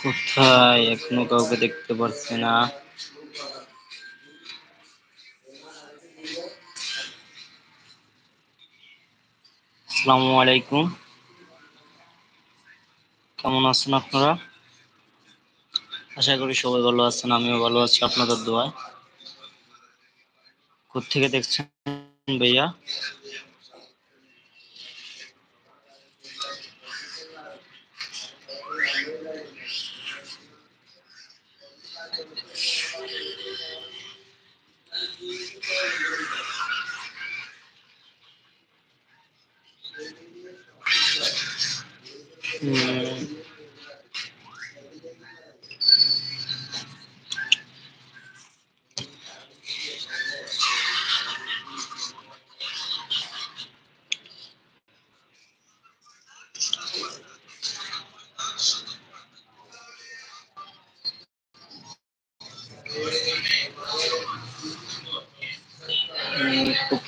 কোথায়? এখনও কাউকে দেখতে পাচ্ছি না। আসসালামু আলাইকুম। কেমন আছেন আপনারা? আশা করি সবাই ভালো আছেন, আমিও ভালো আছি আপনাদের দোয়ায়। কোথেকে দেখছেন ভাইয়া?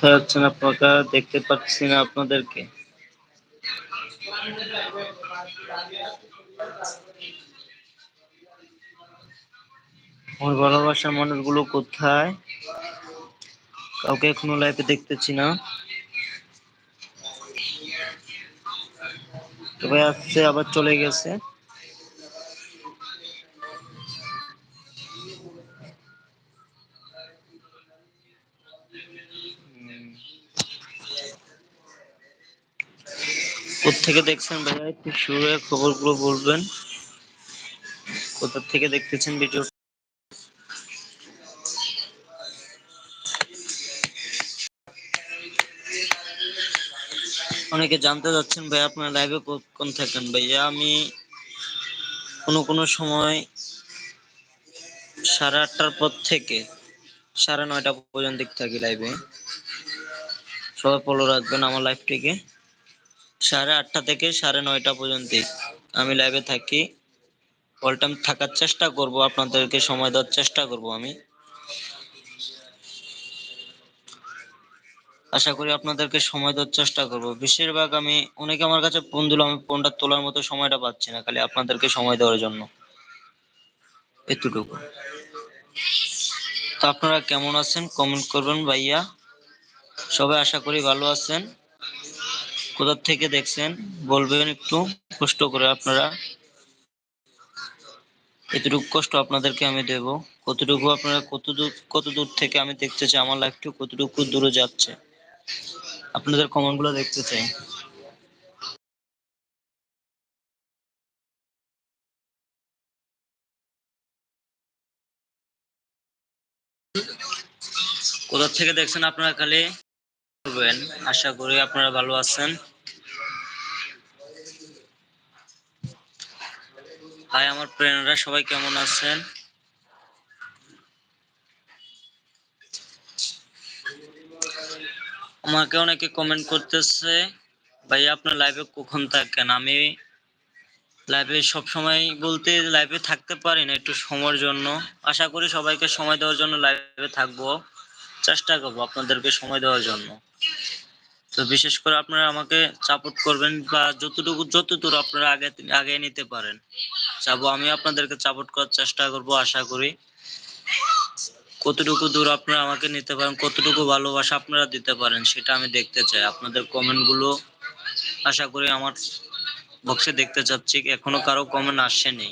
কোথায় না আপনারা দেখতে পাচ্ছি না আপনাদেরকে। আমার ভালোবাসার মানুষগুলো কোথায়? কাউকে এখনও লাইভে দেখতেছি না। তবে আসছে, আবার চলে গেছে। থেকে দেখছেন ভাইয়া, একটু শুরু খবরগুলো বলবেন। কোথা থেকে দেখতেছেন ভিডিও অনেকে জানতে যাচ্ছেন ভাই আপনার লাইভে কোন থাকেন? ভাইয়া, আমি কোনো কোনো সময় সাড়ে আটটার পর থেকে সাড়ে নয়টা পর্যন্ত থাকি লাইভে সবাই ফলো রাখবেন আমার লাইভটিকে সাড়ে আটটা থেকে সাড়ে নয়টা পর্যন্ত আমি লাইভে থাকি। অল টাইম থাকার চেষ্টা করব, আপনাদেরকে সময় দেওয়ার চেষ্টা করব আমি। আশা করি আপনাদেরকে সময় দেওয়ার চেষ্টা করব। বেশিরভাগ আমি, অনেকে আমার কাছে ফোন দিল, আমি ফোনটা তোলার মতো সময়টা পাচ্ছি না, খালি আপনাদেরকে সময় দেওয়ার জন্য। এতটুকু। তো আপনারা কেমন আছেন? কমেন্ট করবেন ভাইয়া। সবাই আশা করি ভালো আছেন। কোথা থেকে দেখছেন, বলবেন একটু, কষ্ট করে আপনারা। এতটুকু কষ্ট আপনাদেরকে আমি দেব। কতটুকু আপনারা, কত দূর কত দূর থেকে আমি দেখতে চাই, আমার লাইফটি কতটুকু দূরে যাচ্ছে, আপনাদের কমেন্টগুলো দেখতে চাই। কোথা থেকে দেখছেন আপনারা খালি? করবেন। আশা করি আপনারা ভালো আছেন। হাই, আমার ফ্রেন্ডরা সবাই কেমন আছেন? আমাকে অনেকে কমেন্ট করতেছে ভাই আপনার লাইভে কখন থাকেন? আমি লাইভে সব সময় বলতে লাইভে থাকতে পারি না, একটু সময়ের জন্য। আশা করি সবাইকে সময় দেওয়ার জন্য লাইভে থাকব। চেষ্টা করব আপনাদেরকে সময় দেওয়ার জন্য। তো বিশেষ করে আপনারা আমাকে সাপোর্ট করবেন বা যতটুকু, যতদূর আপনারা আগে আগে নিতে পারেন। চাবো, আমি আপনাদেরকে সাপোর্ট করার চেষ্টা করব, আশা করি। কতটুকু দূর আপনারা আমাকে নিতে পারেন, কতটুকু ভালোবাসা আপনারা দিতে পারেন, সেটা আমি দেখতে চাই। আপনাদের কমেন্টগুলো আশা করি আমার বক্সে দেখতে চাচ্ছি, এখনও কারও কমেন্ট আসেনি।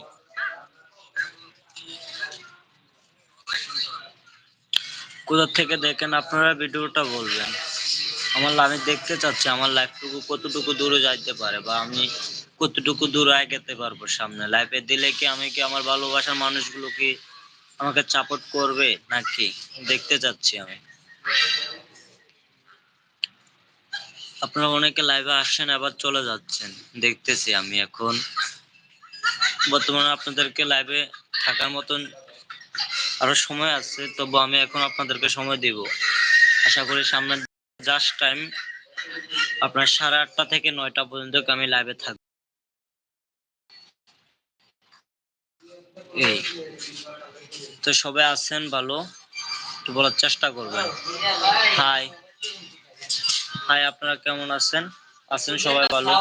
কোথা থেকে দেখেন আপনারা ভিডিওটা বলবেন। আমার আমি দেখতে চাচ্ছি, আমার লাইফটুকু কতটুকু দূরে যাইতে পারে বা আমি কতটুকু দূরে আগাতে পারব সামনে। লাইফে দিলে কি আমি কি আমার ভালোবাসার মানুষগুলো কি আমাকে সাপোর্ট করবে নাকি? দেখতে চাচ্ছি আমি। আপনারা অনেকে লাইভে আসছেন, আবার চলে যাচ্ছেন। দেখতেছি আমি এখন। বর্তমানে আপনাদেরকে লাইভে থাকার মতন আরও সময় আছে, তবু আমি এখন আপনাদেরকে সময় দিব। আশা করি সামনে জাস্ট টাইম আপনার সাড়ে আটটা থেকে নয়টা পর্যন্ত আমি লাইভে থাকব। এই। তো সবাই আছেন ভালো? একটু বলার চেষ্টা করবেন। হাই হাই আপনারা কেমন আছেন? আছেন সবাই ভালো?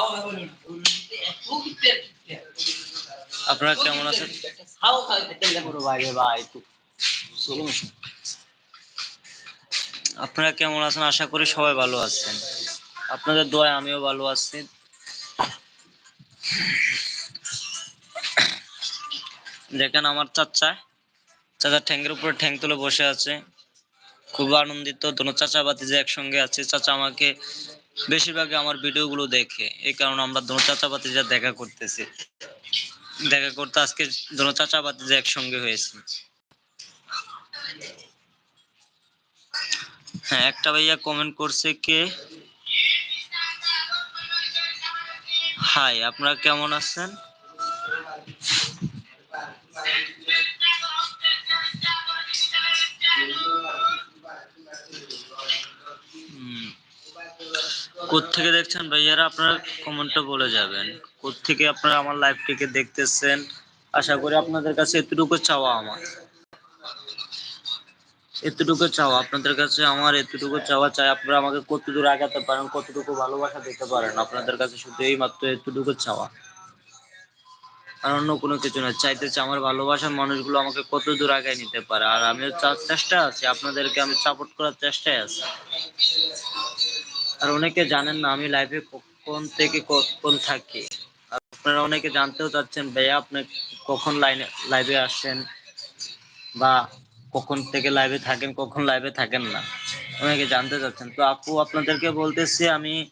আপনারা কেমন আছেন? আপনারা কেমন আছেন? আশা করি সবাই ভালো আছেন। আপনাদের দোয়ায় আমিও ভালো আছি। দেখেন আমার চাচা। চাচা ঠ্যাঙ্গের উপরে ঠ্যাং তুলে বসে আছে। খুব আনন্দিত। দোনো চাচা যে একসঙ্গে আছে। চাচা আমাকে বেশিরভাগই আমার ভিডিওগুলো দেখে। এই কারণে আমরা দোনো চাচা বাতি যা দেখা করতেছি। দেখা করতে আজকে দোনো চাচা যে একসঙ্গে হয়েছে। হ্যাঁ একটা ভাইয়া কমেন্ট করছে কে? হাই আপনারা কেমন আছেন? কোথেকে দেখছেন ভাইয়ারা? আপনারা কমেন্টটা বলে যাবেন। কোথেকে আপনারা আমার লাইভটিকে দেখতেছেন? আশা করি আপনাদের কাছে এতটুকু চাওয়া আমার। এতটুকু চাওয়া, আপনাদের কাছে আমার এতটুকু চাওয়া চাই, আপনারা আমাকে কত দূর আগাতে পারেন, কতটুকু ভালোবাসা দিতে পারেন, আপনাদের কাছে শুধু এই মাত্র এতটুকু চাওয়া। আর অন্য কোনো কিছু না চাইতেছে আমার ভালোবাসার মানুষগুলো আমাকে কত দূর আগায় নিতে পারে, আর আমিও চেষ্টা আছি, আপনাদেরকে আমি সাপোর্ট করার চেষ্টায় আছি। আর অনেকে জানেন না আমি লাইফে কোন থেকে কখন থাকি। আপনারা অনেকে জানতেও চাচ্ছেন, ভাইয়া আপনি কখন লাইনে লাইভে আসছেন? বা কখন থেকে লাইভে থাকেন, কখন লাইভে থাকেন না। অনেকে জানতে চাচ্ছেন। তো আপু, আপনাদেরকে বলতেছি, আমি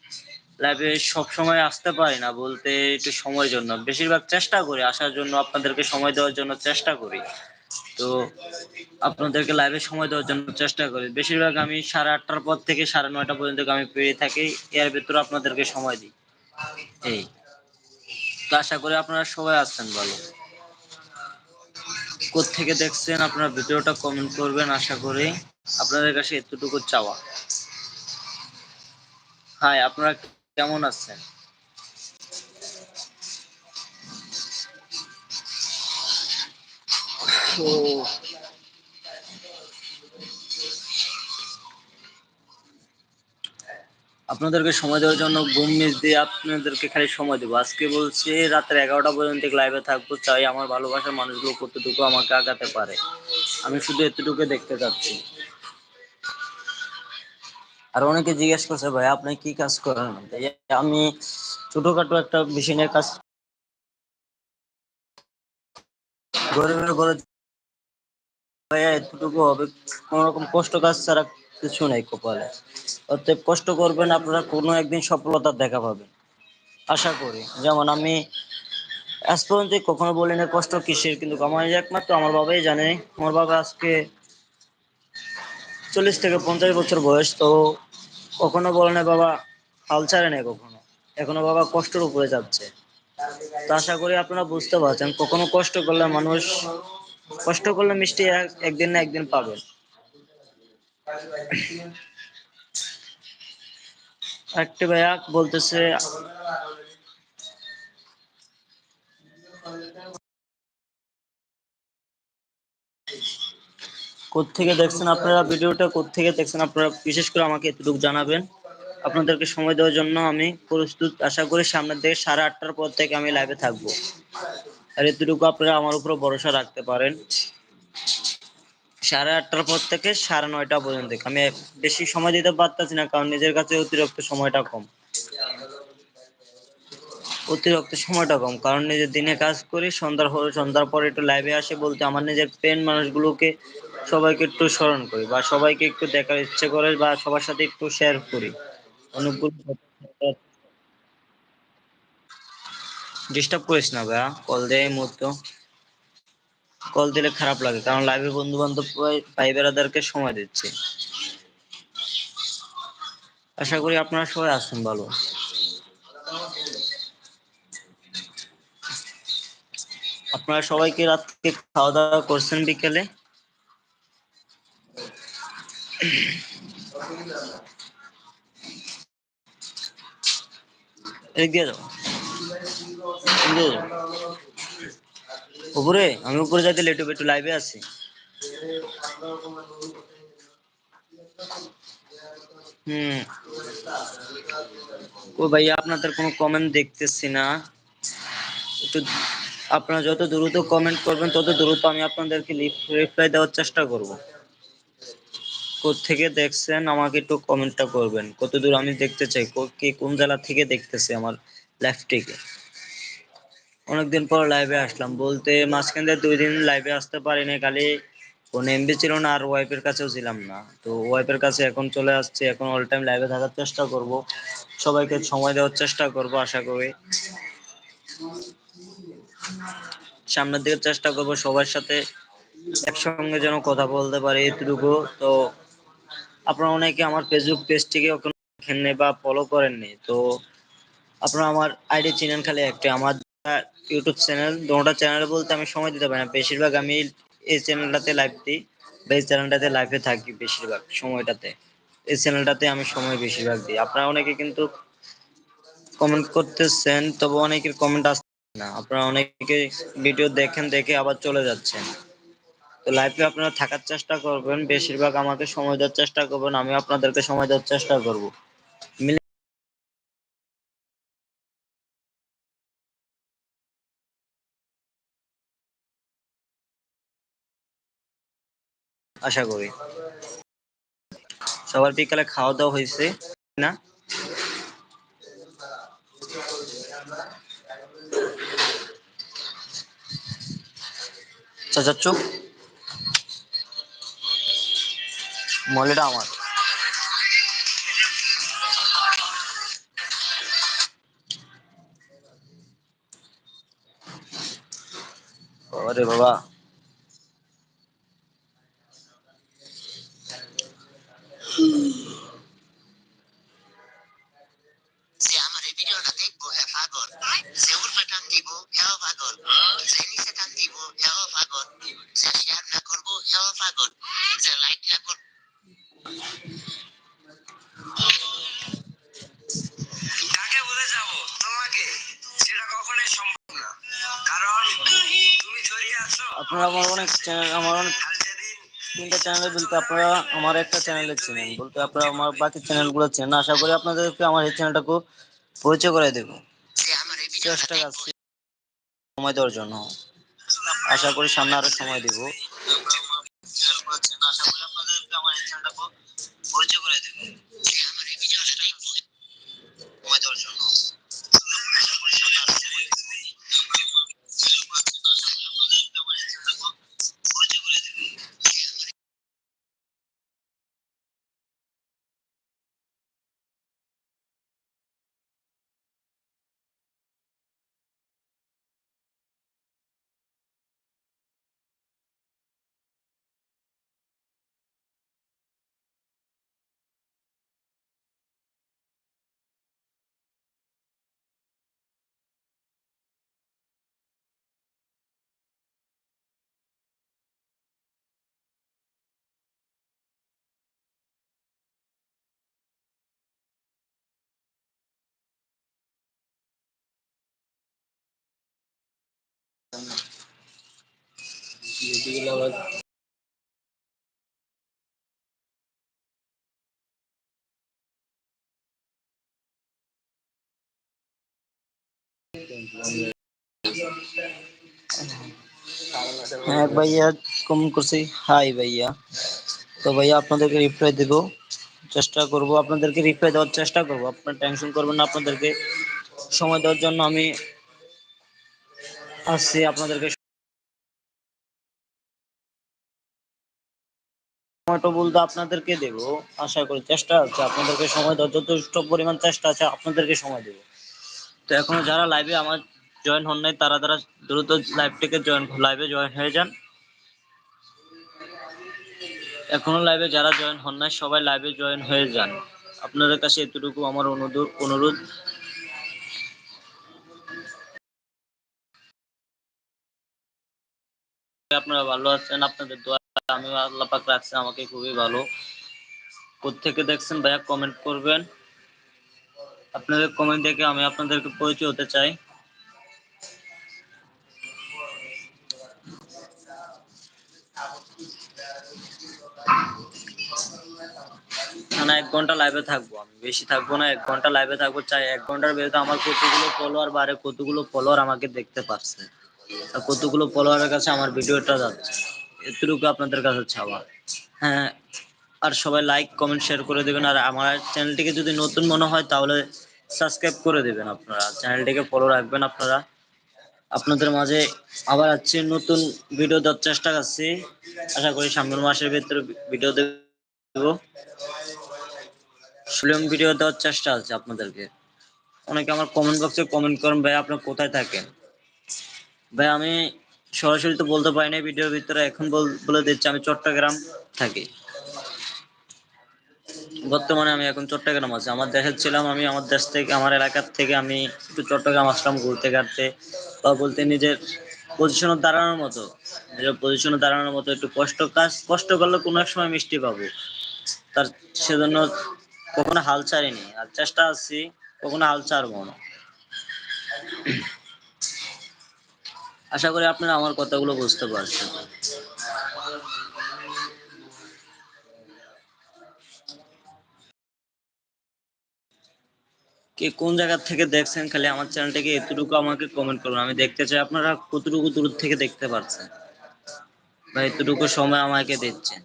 লাইভে সব সময় আসতে পারি না বলতে একটু সময়ের জন্য। বেশিরভাগ চেষ্টা করি, আসার জন্য আপনাদেরকে সময় দেওয়ার জন্য চেষ্টা করি। তো আপনাদেরকে লাইভে সময় দেওয়ার জন্য চেষ্টা করি। বেশিরভাগ আমি সাড়ে আটটার পর থেকে সাড়ে নয়টা পর্যন্ত আমি পেয়ে থাকি। এর ভেতরে আপনাদেরকে সময় দিই। এই। তো আশা করি আপনারা সবাই আসছেন ভালো। থেকে দেখছেন আপনারা ভিডিওটা কমেন্ট করবেন, আশা করি আপনাদের কাছে এতটুকু চাওয়া। হাই, আপনারা কেমন আছেন? ও আপনাদেরকে সময় দেওয়ার জন্য ঘুম মিস দিয়ে আপনাদেরকে খালি সময় দেবো। আজকে বলছি রাতের এগারোটা পর্যন্ত লাইভে থাকব, চাই আমার ভালোবাসার মানুষগুলো কতটুকু আমাকে আগাতে পারে। আমি শুধু এতটুকু দেখতে চাচ্ছি। আর অনেকে জিজ্ঞেস করছে, ভাই, আপনি কি কাজ করেন? আমি ছোটখাটো একটা নিয়ে কাজ গরিবের ঘরে এতটুকু হবে কোন রকম কষ্ট কাজ ছাড়া কিছু নাই কপালে। অতএব কষ্ট করবেন, আপনারা কোনো একদিন সফলতা দেখা পাবেন। আশা করি। যেমন আমি আজ পর্যন্ত কখনো বলি না কষ্ট কিসের? কিন্তু আমার একমাত্র আমার বাবাই জানে। আমার বাবা আজকে চল্লিশ থেকে পঞ্চাশ বছর বয়স, তো কখনো বলে না বাবা, হাল ছাড়ে নাই কখনো। এখনও বাবা কষ্টের উপরে যাচ্ছে। তো আশা করি আপনারা বুঝতে পারছেন, কখনো কষ্ট করলে মানুষ, কষ্ট করলে মিষ্টি একদিন না একদিন পাবেন। একটা ভাইয়া বলতেছে কোথেকে দেখছেন আপনারা? ভিডিওটা কোথেকে দেখছেন আপনারা? বিশেষ করে আমাকে এতটুকু জানাবেন। আপনাদেরকে সময় দেওয়ার জন্য আমি প্রস্তুত। আশা করি সামনের দিকে সাড়ে আটটার পর থেকে আমি লাইভে থাকব। আর এতটুকু আপনারা আমার উপরে ভরসা রাখতে পারেন। সাড়ে আটটার পর থেকে সাড়ে নয়টা পর্যন্ত। আমি বেশি সময় দিতে পারতেছি না, কারণ নিজের কাছে অতিরিক্ত সময়টা কম। অতিরিক্ত সময়টা কম, কারণ নিজের দিনে কাজ করি, সন্ধ্যার সন্ধ্যার পরে একটু লাইভে আসে বলতে আমার নিজের পেন মানুষগুলোকে সবাইকে একটু স্মরণ করি বা সবাইকে একটু দেখার ইচ্ছে করে বা সবার সাথে একটু শেয়ার করি। অনেকগুলো ডিস্টার্ব করিস না ভাইয়া কল দেয় মুহূর্তে। কল দিলে খারাপ লাগে, কারণ লাইভে বন্ধু বান্ধব ভাই বেড়াদারকে সময় দিচ্ছে। আশা করি আপনারা সবাই আছেন ভালো। আপনারা সবাইকে রাতকে খাওয়া দাওয়া করছেন বিকেলে? এগিয়ে যাও। উপরে আমি উপরে যাইতে লেট একটু লাইভে আছি। হুম। ও ভাইয়া আপনাদের কোনো কমেন্ট দেখতেছি না। একটু আপনারা যত দ্রুত কমেন্ট করবেন, তত দ্রুত আমি আপনাদেরকে রিপ্লাই দেওয়ার চেষ্টা করব। থেকে দেখছেন, আমাকে একটু কমেন্টটা করবেন। কত দূর আমি দেখতে চাই, কে কোন জেলা থেকে দেখতেছে আমার লাইভটিকে অনেকদিন পর লাইভে আসলাম। বলতে মাঝখান দিয়ে দুই দিন লাইভে আসতে পারিনি, খালি কোন এমবি ছিল না আর ওয়াইফের কাছেও ছিলাম না। তো ওয়াইফের কাছে এখন চলে আসছে, এখন অল টাইম লাইভে থাকার চেষ্টা করব। সবাইকে সময় দেওয়ার চেষ্টা করব, আশা করি। সামনের দিকে চেষ্টা করব সবার সাথে একসঙ্গে যেন কথা বলতে পারি এতটুকু। তো আপনারা অনেকে আমার ফেসবুক পেজটিকে দেখেননি বা ফলো করেননি। তো আপনারা আমার আইডি চিনেন খালি একটা, আমার ইউটিউব চ্যানেল দুটা চ্যানেল বলতে আমি সময় দিতে পারি না। বেশিরভাগ আমি এই চ্যানেলটাতে লাইভ দিই, বা এই চ্যানেলটাতে লাইভে থাকি বেশিরভাগ সময়টাতে। এই চ্যানেলটাতে আমি সময় বেশিরভাগ দিই। আপনারা অনেকে কিন্তু কমেন্ট করতেছেন, তবে অনেকের কমেন্ট আসছে না। আপনারা অনেকে ভিডিও দেখেন, দেখে আবার চলে যাচ্ছেন। তো লাইভে আপনারা থাকার চেষ্টা করবেন। বেশিরভাগ আমাকে সময় দেওয়ার চেষ্টা করবেন আমি আপনাদেরকে সময় দেওয়ার চেষ্টা করব। আশা করি। সবার বিকালে খাওয়া দাওয়া হয়েছে না? চাচাচ্ছ মলেটা আমার। আরে বাবা। আমার অনেক চ্যানেল আমার অনেক তিনটা চ্যানেলে বলতে আপনারা আমার একটা চ্যানেলে চেনেন বলতে আপনারা আমার বাকি চ্যানেলগুলো চেনেন। আশা করি আপনাদেরকে আমার এই চ্যানেলটাকে পরিচয় করে দেবো। চেষ্টা করছি সময় দেওয়ার জন্য। আশা করি সামনে আরও সময় দিব। হ্যাঁ ভাইয়া কমেন্ট করছি। হাই ভাইয়া। তো ভাইয়া, আপনাদেরকে রিপ্লাই দেব। চেষ্টা করব। আপনাদেরকে রিপ্লাই দেওয়ার চেষ্টা করব। আপনার টেনশন করবেন না। আপনাদেরকে সময় দেওয়ার জন্য আমি আসছি আপনাদেরকে সময়টা বলতে আপনাদেরকে দেব। আশা করি চেষ্টা আছে, আপনাদেরকে সময় দেওয়ার যথেষ্ট পরিমাণ চেষ্টা আছে, আপনাদেরকে সময় দেব। তো এখনও যারা লাইভে আমার জয়েন হন নাই, তারা তারা দ্রুত লাইভ থেকে জয়েন লাইভে জয়েন হয়ে যান। এখনও লাইভে যারা জয়েন হন নাই, সবাই লাইভে জয়েন হয়ে যান। আপনাদের কাছে এতটুকু আমার অনুরোধ অনুরোধ। আপনারা ভালো আছেন, আপনাদের দোয়া আমি আল্লাহ পাক আমাকে খুবই ভালো। কোথেকে দেখছেন ভাইয়া কমেন্ট করবেন। আপনাদের কমেন্ট দেখে আমি আপনাদেরকে পরিচয় হতে চাই। না এক ঘণ্টা লাইভে থাকব আমি, বেশি থাকব না, এক ঘণ্টা লাইভে থাকব। চাই, এক ঘণ্টার ভেতরে আমার কতগুলো ফলোয়ার বাড়ে কতগুলো ফলোয়ার আমাকে দেখতে পাচ্ছে কতগুলো ফলোয়ারের কাছে আমার ভিডিওটা যাচ্ছে? এতটুকু আপনাদের কাছে চাওয়া। হ্যাঁ আর সবাই লাইক কমেন্ট শেয়ার করে দেবেন। আর আমার চ্যানেলটিকে যদি নতুন মনে হয়, তাহলে সাবস্ক্রাইব করে দেবেন আপনারা। চ্যানেলটিকে ফলো রাখবেন আপনারা। আপনাদের মাঝে আবার আছে নতুন ভিডিও দেওয়ার চেষ্টা করছি। আশা করি সামনের মাসের ভিতরে ভিডিও দেব। সুলম ভিডিও দেওয়ার চেষ্টা আছে আপনাদেরকে। অনেকে আমার কমেন্ট বক্সে কমেন্ট করেন, ভাই, আপনি কোথায় থাকেন? ভাই, আমি সরাসরি তো বলতে পারি না ভিডিওর ভিতরে এখন বল- দিচ্ছি, আমি চট্টগ্রাম থাকি। বর্তমানে আমি এখন চট্টগ্রাম আছি। আমার দেশে ছিলাম আমি, আমার দেশ থেকে, আমার এলাকার থেকে আমি একটু চট্টগ্রাম আসলাম ঘুরতে ঘাটতে বা বলতে নিজের পজিশনে দাঁড়ানোর মতো। নিজের পজিশনে দাঁড়ানোর মতো একটু কষ্ট কাজ, কষ্ট করলে কোনো এক সময় মিষ্টি পাবো। তার সেজন্য কখনো হাল ছাড়িনি। আর চেষ্টা আছি, কখনো হাল ছাড়বো না। আশা করি আপনারা আমার কথাগুলো বুঝতে পারছেন। কে কোন জায়গা থেকে দেখছেন, খালি আমার চ্যানেলটাকে এতটুকু আমাকে কমেন্ট করুন। আমি দেখতে চাই আপনারা কতটুকু দূর থেকে দেখতে পারছেন বা এতটুকু সময় আমাকে দিচ্ছেন।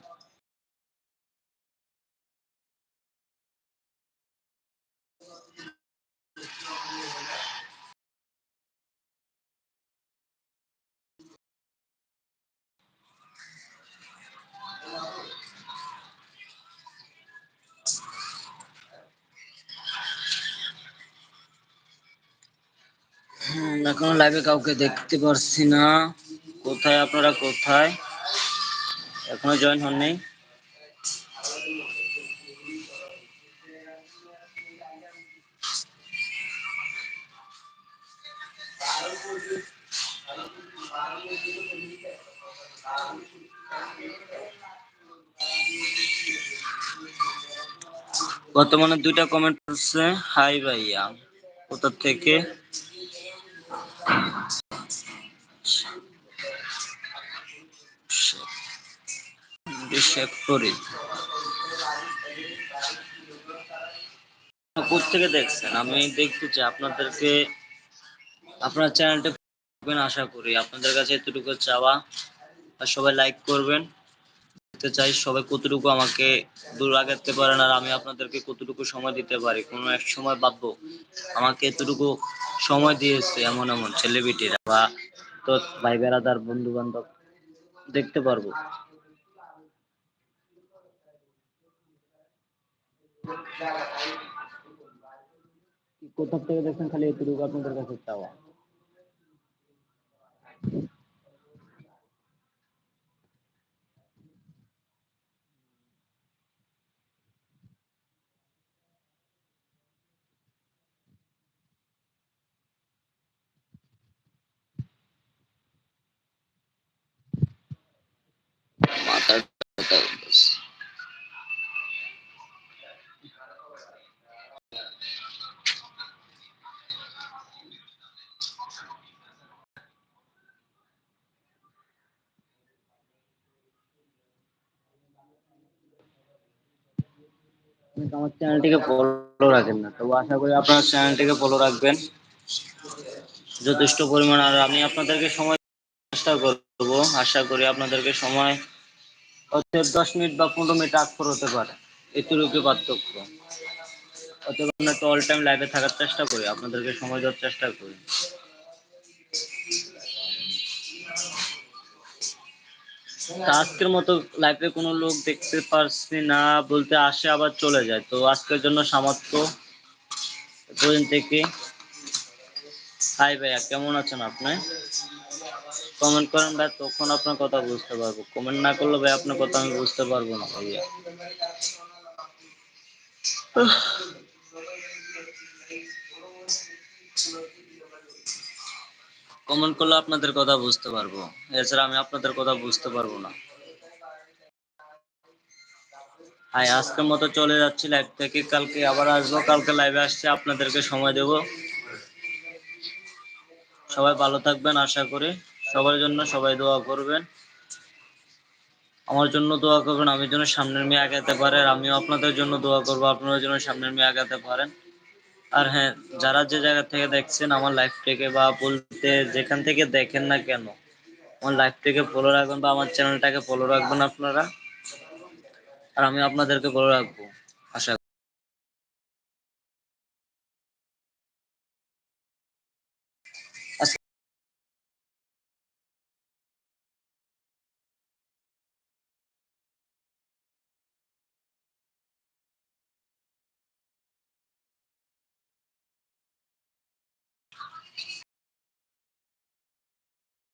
এখন লাইভে কাউকে দেখতে পারছি না। কোথায় আপনারা, কোথায়? এখনও জয়েন হননি। বর্তমানে দুইটা কমেন্ট করছে হাই ভাইয়া, কোথা থেকে? শেখ থেকে দেখছেন? আমি দেখতে চাই আপনাদেরকে, আপনার চ্যানেলটা আশা করি। আপনাদের কাছে এতটুকু চাওয়া, আর সবাই লাইক করবেন। চাই, সবাই কতটুকু আমাকে দূর আগাতে পারেন, আর আমি আপনাদেরকে কতটুকু সময় দিতে পারি? কোনো এক সময় ভাববো, আমাকে এতটুকু সময় দিয়েছে এমন এমন সেলিব্রিটিরা বা তো ভাই বেড়াদার বন্ধু বান্ধব দেখতে পারব। কোথা থেকে দেখছেন খালি এতটুকু আপনাদের কাছে চাওয়া মাথার কথা বলতেছি। আপনি তো আমার চ্যানেলটিকে ফলো রাখেন না। তবু আশা করি আপনার চ্যানেলটিকে ফলো রাখবেন। যথেষ্ট পরিমাণ আর আমি আপনাদেরকে সময় চেষ্টা করব। আশা করি আপনাদেরকে সময় হচ্ছে দশ মিনিট বা পনেরো মিনিট আক্ষর হতে পারে। এটুকু পার্থক্য। অথবা আমরা অল টাইম লাইভে থাকার চেষ্টা করি। আপনাদেরকে সময় দেওয়ার চেষ্টা করি। আজকের মতো লাইভে কোনো লোক দেখতে পারছি না, বলতে আসে আবার চলে যায়। তো আজকের জন্য সামর্থ্য পর্যন্ত থেকে। হাই ভাইয়া, কেমন আছেন আপনি? কমেন্ট করেন ভাই, তখন আপনার কথা বুঝতে পারব। কমেন্ট না করলে ভাই, আপনার কথা আমি বুঝতে পারব না ভাইয়া। কমেন্ট করলে আপনাদের কথা বুঝতে পারব। এছাড়া আমি আপনাদের কথা বুঝতে পারব না। হাই, আজকের মতো চলে যাচ্ছি লাইভ থেকে। কালকে আবার আসব। কালকে লাইভে আসছে। আপনাদেরকে সময় দেব। সবাই ভালো থাকবেন, আশা করি। সবার জন্য সবাই দোয়া করবেন। আমার জন্য দোয়া করবেন, আমি যেন সামনের মেয়ে আগাতে পারে। আর আমিও আপনাদের জন্য দোয়া করব। আপনারা যেন সামনের মেয়ে আগাতে পারেন। আর হ্যাঁ যারা যে জায়গা থেকে দেখছেন আমার লাইফ থেকে বা বলতে যেখান থেকে দেখেন না কেন, আমার লাইফ থেকে ফলো রাখবেন বা আমার চ্যানেলটাকে ফলো রাখবেন আপনারা। আর আমি আপনাদেরকে ফলো রাখব।